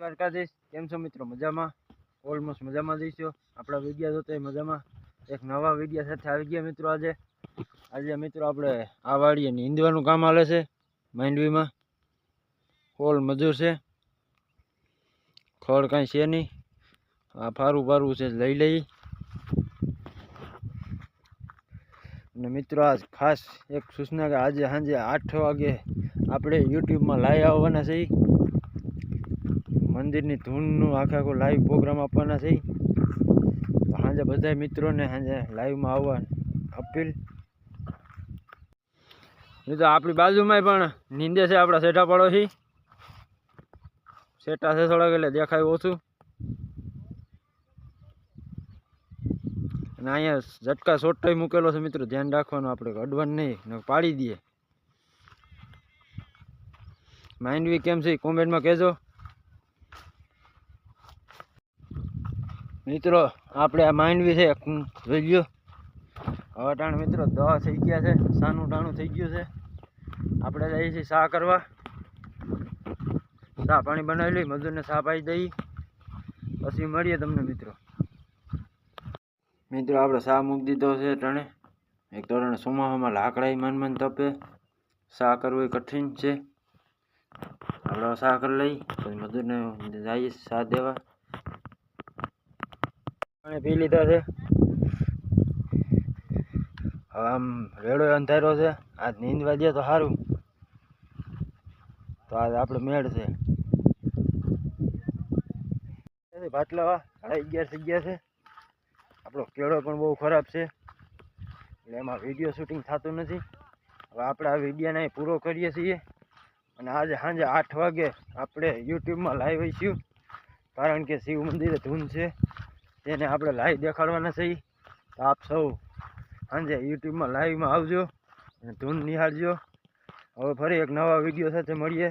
દ્વારકાધીશ, કેમ છો મિત્રો? મજામાં? ઓલમોસ્ટ મજામાં જઈશું આપણા વિડીયા જોતા મજામાં. એક નવા વિડીયા સાથે આવી ગયા મિત્રો આજે. આજે મિત્રો આપણે આ વાડીએ નીંદવાનું કામ હાલે છે, માંડવીમાં. હોલ મજૂર છે. ખડ કાંઈ છે નહીં. આ ફારું ફારું છે, લઈ લઈ. અને મિત્રો આ ખાસ એક સૂચના કે આજે સાંજે આઠ વાગે આપણે યુટ્યુબમાં લાઈવ આવવાના છે મંદિરની ધૂનનું આખે આખો લાઈવ પ્રોગ્રામ આપવાના છે. સાંજે બધા મિત્રોને સાંજે લાઈવમાં આવવા અપીલ. એ તો આપણી બાજુમાં પણ નીંદે છે આપણા શેઠા પડોશી. શેઠા છે થોડાક એટલે દેખાય ઓછું. અને અહીંયા ઝટકા સોટાઈ મૂકેલો છે મિત્રો, ધ્યાન રાખવાનું આપણે, અડવાનું નહીં પાડી દઈએ. માઇન્ડવી કેમ છે? કોમેન્ટમાં કહેજો. મિત્રો, આપણે આ માંડવી છે જોઈ લ્યો. હવે ટાણ મિત્રો દવા થઈ ગયા છે, સાનું ટાણું થઈ ગયું છે. આપણે જઈએ છીએ સા કરવા. સા પાણી બનાવી લઈ, મજૂરને સા પાઈ દઈ. પછી મળીએ તમને મિત્રો. મિત્રો, આપણે સા મૂકી દીધો છે ટાણે એક તો ટાણે ચોમાસામાં લાકડા મન મન તપે. સા કરવું કઠિન છે. આપણે શા કરી લઈ, પછી મજૂરને જઈએ ચા દેવા. પાણી પી લીધા છે. હવે આમ રેડો અંધારો છે. આજ નીંદ વાગ્યા તો સારું તો આજ આપણે મેળ છે. બાટલા સાડા અગિયાર થઈ ગયા છે. આપણો કેળો પણ બહુ ખરાબ છે. એટલે એમાં વીડિયો શૂટિંગ થતું નથી. હવે આપણે આ વિડીયોને પૂરો કરીએ છીએ. અને આજે સાંજે આઠ વાગે આપણે યુટ્યુબમાં લાઈવ આવીશું કારણ કે શિવ મંદિરે ધૂન છે. તેને આપણે લાઈવ દેખાડવાના છીએ તો આપ સૌ સાંજે યુટ્યુબમાં લાઈવમાં આવજો અને ધૂન નિહાળજો. હવે ફરી એક નવા વીડિયો સાથે મળીએ.